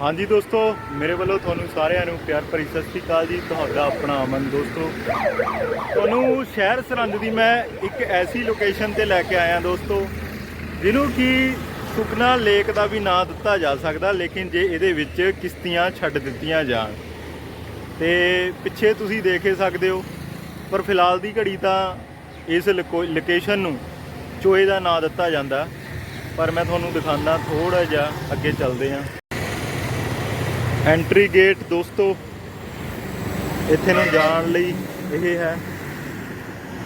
ਹਾਂਜੀ ਦੋਸਤੋ, ਮੇਰੇ ਵੱਲੋਂ ਤੁਹਾਨੂੰ ਸਾਰਿਆਂ ਨੂੰ ਪਿਆਰ ਭਰੀ ਸਤਿ ਸ੍ਰੀ ਅਕਾਲ ਜੀ। ਤੁਹਾਡਾ ਆਪਣਾ ਅਮਨ ਦੋਸਤੋ। ਤੁਹਾਨੂੰ ਸ਼ਹਿਰ ਸਰਹੰਦ ਦੀ ਮੈਂ ਇੱਕ ਐਸੀ ਲੋਕੇਸ਼ਨ ਤੇ ਲੈ ਕੇ ਆਇਆ ਦੋਸਤੋ, ਜਿਹਨੂੰ ਕਿ ਸੁਖਨਾ ਲੇਕ ਦਾ ਵੀ ਨਾਂ ਦਿੱਤਾ ਜਾ ਸਕਦਾ, ਲੇਕਿਨ ਜੇ ਇਹਦੇ ਵਿੱਚ ਕਿਸ਼ਤੀਆਂ ਛੱਡ ਦਿੱਤੀਆਂ ਜਾਣ, ਤੇ ਪਿੱਛੇ ਤੁਸੀਂ ਦੇਖ ਸਕਦੇ ਹੋ, ਪਰ ਫਿਲਹਾਲ ਦੀ ਘੜੀ ਤਾਂ ਇਸ ਲੋਕੇਸ਼ਨ ਨੂੰ ਚੋਏ ਦਾ ਨਾਂ ਦਿੱਤਾ ਜਾਂਦਾ। ਪਰ ਮੈਂ ਤੁਹਾਨੂੰ ਦਿਖਾਉਂਦਾ ਥੋੜਾ ਜਿਹਾ ਅੱਗੇ ਚੱਲਦੇ ਹਾਂ। ਐਂਟਰੀ ਗੇਟ ਦੋਸਤੋ, ਇੱਥੇ ਨੂੰ ਜਾਣ ਲਈ ਇਹ ਹੈ।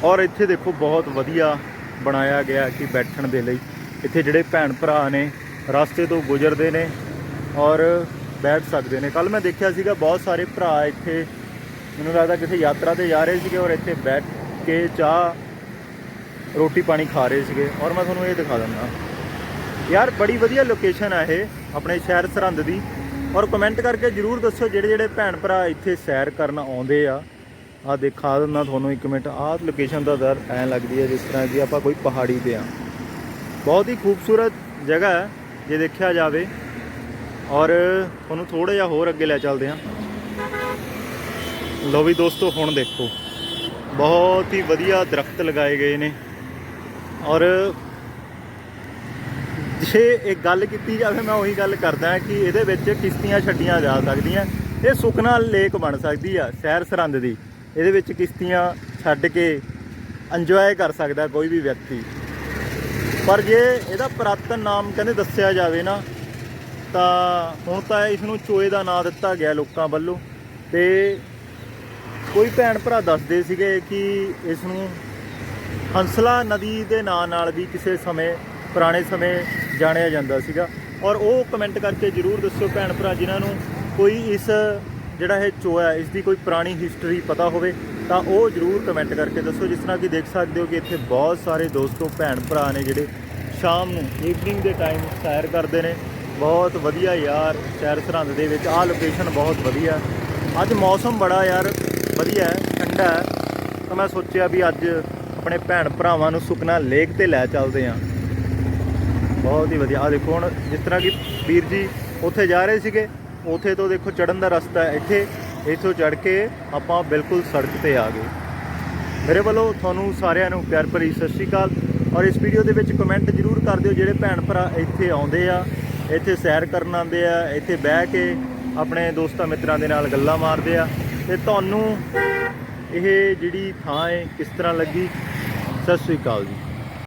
ਔਰ ਇੱਥੇ ਦੇਖੋ ਬਹੁਤ ਵਧੀਆ ਬਣਾਇਆ ਗਿਆ ਕਿ ਬੈਠਣ ਦੇ ਲਈ। ਇੱਥੇ ਜਿਹੜੇ ਭੈਣ ਭਰਾ ਨੇ, ਰਸਤੇ ਤੋਂ ਗੁਜ਼ਰਦੇ ਨੇ ਔਰ ਬੈਠ ਸਕਦੇ ਨੇ। ਕੱਲ ਮੈਂ ਦੇਖਿਆ ਸੀਗਾ ਬਹੁਤ ਸਾਰੇ ਭਰਾ ਇੱਥੇ, ਮੈਨੂੰ ਲੱਗਦਾ ਕਿਸੇ ਯਾਤਰਾ ਤੇ ਜਾ ਰਹੇ ਸੀਗੇ ਔਰ ਇੱਥੇ ਬੈਠ ਕੇ ਚਾਹ, ਰੋਟੀ ਪਾਣੀ ਖਾ ਰਹੇ ਸੀਗੇ। ਔਰ ਮੈਂ ਤੁਹਾਨੂੰ ਇਹ ਦਿਖਾ ਦਿੰਦਾ। ਯਾਰ ਬੜੀ ਵਧੀਆ ਲੋਕੇਸ਼ਨ ਆ ਇਹ, ਆਪਣੇ ਸ਼ਹਿਰ ਸਰਹੰਦ ਦੀ। ਔਰ ਕਮੈਂਟ ਕਰਕੇ ਜਰੂਰ ਦੱਸੋ ਜਿਹੜੇ ਜਿਹੜੇ ਭੈਣ ਭਰਾ ਇੱਥੇ ਸੈਰ ਕਰਨ ਆਉਂਦੇ ਆ। ਆ ਦਿਖਾ ਦਿੰਦਾ ਤੁਹਾਨੂੰ ਇੱਕ ਮਿੰਟ। ਆਹ ਲੋਕੇਸ਼ਨ ਦਾ ਦਰ ਐਂ ਲੱਗਦੀ ਹੈ ਜਿਸ ਤਰ੍ਹਾਂ ਕਿ ਆਪਾਂ ਕੋਈ ਪਹਾੜੀ ਤੇ ਆ ਬਹੁਤ ਹੀ ਖੂਬਸੂਰਤ ਜਗ੍ਹਾ ਹੈ, ਜੇ ਦੇਖਿਆ ਜਾਵੇ। ਔਰ ਤੁਹਾਨੂੰ ਥੋੜਾ ਜਿਹਾ ਹੋਰ ਅੱਗੇ ਲੈ ਚੱਲਦੇ ਹਾਂ। ਲੋ ਵੀ ਦੋਸਤੋ, ਹੁਣ ਦੇਖੋ। ਬਹੁਤ ਹੀ ਵਧੀਆ ਦਰਖਤ ਲਗਾਏ ਗਏ ਨੇ। ਔਰ ਜੇ ਇਹ ਗੱਲ ਕੀਤੀ ਜਾਵੇ, ਮੈਂ ਉਹੀ ਗੱਲ ਕਰਦਾ ਕਿ ਇਹਦੇ ਵਿੱਚ ਕਿਸ਼ਤੀਆਂ ਛੱਡੀਆਂ ਜਾ ਸਕਦੀਆਂ। ਇਹ ਸੁਖਨਾ ਲੇਕ ਬਣ ਸਕਦੀ ਆ ਸ਼ਹਿਰ ਸਰਹੰਦ ਦੀ। ਇਹਦੇ ਵਿੱਚ ਕਿਸ਼ਤੀਆਂ ਛੱਡ ਕੇ ਇੰਜੋਏ ਕਰ ਸਕਦਾ ਕੋਈ ਵੀ ਵਿਅਕਤੀ। ਪਰ ਜੇ ਇਹਦਾ ਪੁਰਾਤਨ ਨਾਮ ਕਹਿੰਦੇ ਦੱਸਿਆ ਜਾਵੇ ਨਾ, ਤਾਂ ਹੁਣ ਤਾਂ ਇਸ ਨੂੰ ਚੋਏ ਦਾ ਨਾਂ ਦਿੱਤਾ ਗਿਆ ਲੋਕਾਂ ਵੱਲੋਂ। ਤੇ ਕੋਈ ਭੈਣ ਭਰਾ ਦੱਸਦੇ ਸੀਗੇ ਕਿ ਇਸ ਨੂੰ ਹੰਸਲਾ ਨਦੀ ਦੇ ਨਾਂ ਨਾਲ ਵੀ ਕਿਸੇ ਸਮੇਂ, ਪੁਰਾਣੇ ਸਮੇਂ ਜਾਣਿਆ ਜਾਂਦਾ ਸੀਗਾ। ਔਰ ਉਹ ਕਮੈਂਟ ਕਰਕੇ ਜਰੂਰ ਦੱਸੋ ਭੈਣ ਭਰਾ, ਜਿਨ੍ਹਾਂ ਨੂੰ ਕੋਈ ਇਸ, ਜਿਹੜਾ ਇਹ ਚੋਆ ਹੈ, ਇਸ ਦੀ ਕੋਈ ਪੁਰਾਣੀ ਹਿਸਟਰੀ ਪਤਾ ਹੋਵੇ, ਤਾਂ ਉਹ ਜਰੂਰ ਕਮੈਂਟ ਕਰਕੇ ਦੱਸੋ, ਜਿਸ ਤਰ੍ਹਾਂ ਕਿ ਦੇਖ ਸਕਦੇ ਹੋ ਕਿ ਇੱਥੇ ਬਹੁਤ ਸਾਰੇ ਦੋਸਤੋ, ਭੈਣ ਭਰਾ ਨੇ ਜਿਹੜੇ ਸ਼ਾਮ ਨੂੰ ਈਵਨਿੰਗ ਦੇ ਟਾਈਮ ਸੈਰ ਕਰਦੇ ਨੇ। ਬਹੁਤ ਵਧੀਆ ਯਾਰ, ਸੈਰ ਸਰਹੰਦ ਦੇ ਵਿੱਚ ਆਹ ਲੋਕੇਸ਼ਨ ਬਹੁਤ ਵਧੀਆ। ਅੱਜ ਮੌਸਮ ਬੜਾ ਯਾਰ, ਵਧੀਆ ਹੈ, ਠੰਡਾ ਹੈ। ਤਾਂ ਮੈਂ ਸੋਚਿਆ ਵੀ ਅੱਜ ਆਪਣੇ ਭੈਣ ਭਰਾਵਾਂ ਨੂੰ ਸੁਖਨਾ ਲੇਕ ਤੇ ਲੈ ਚੱਲਦੇ ਆਂ ਬਹੁਤ ਹੀ ਵਧੀਆ। ਆ ਦੇਖੋ ਹੁਣ ਜਿਸ ਤਰ੍ਹਾਂ ਕਿ ਵੀਰ ਜੀ ਉੱਥੇ ਜਾ ਰਹੇ ਸੀਗੇ, ਉੱਥੇ ਤੋਂ ਦੇਖੋ ਚੜਨ ਦਾ ਰਸਤਾ ਇੱਥੇ। ਇੱਥੋਂ ਚੜ ਕੇ ਆਪਾਂ ਬਿਲਕੁਲ ਸੜਕ ਤੇ ਆ ਗਏ। ਮੇਰੇ ਵੱਲੋਂ ਤੁਹਾਨੂੰ ਸਾਰਿਆਂ ਨੂੰ ਪਿਆਰ ਭਰੀ ਸਤਿ ਸ਼੍ਰੀ ਅਕਾਲ। ਔਰ ਇਸ ਵੀਡੀਓ ਦੇ ਵਿੱਚ ਕਮੈਂਟ ਜਰੂਰ ਕਰ ਦਿਓ ਜਿਹੜੇ ਭੈਣ ਭਰਾ ਇੱਥੇ ਆਉਂਦੇ ਆ, ਇੱਥੇ ਸੈਰ ਕਰਨ ਆਉਂਦੇ ਆ, ਇੱਥੇ ਬਹਿ ਕੇ ਆਪਣੇ ਦੋਸਤਾਂ ਮਿੱਤਰਾਂ ਦੇ ਨਾਲ ਗੱਲਾਂ ਮਾਰਦੇ ਆ। ਤੇ ਤੁਹਾਨੂੰ ਇਹ ਜਿਹੜੀ ਥਾਂ ਹੈ ਕਿਸ ਤਰ੍ਹਾਂ ਲੱਗੀ? ਸਤਿ ਸ਼੍ਰੀ ਅਕਾਲ ਜੀ।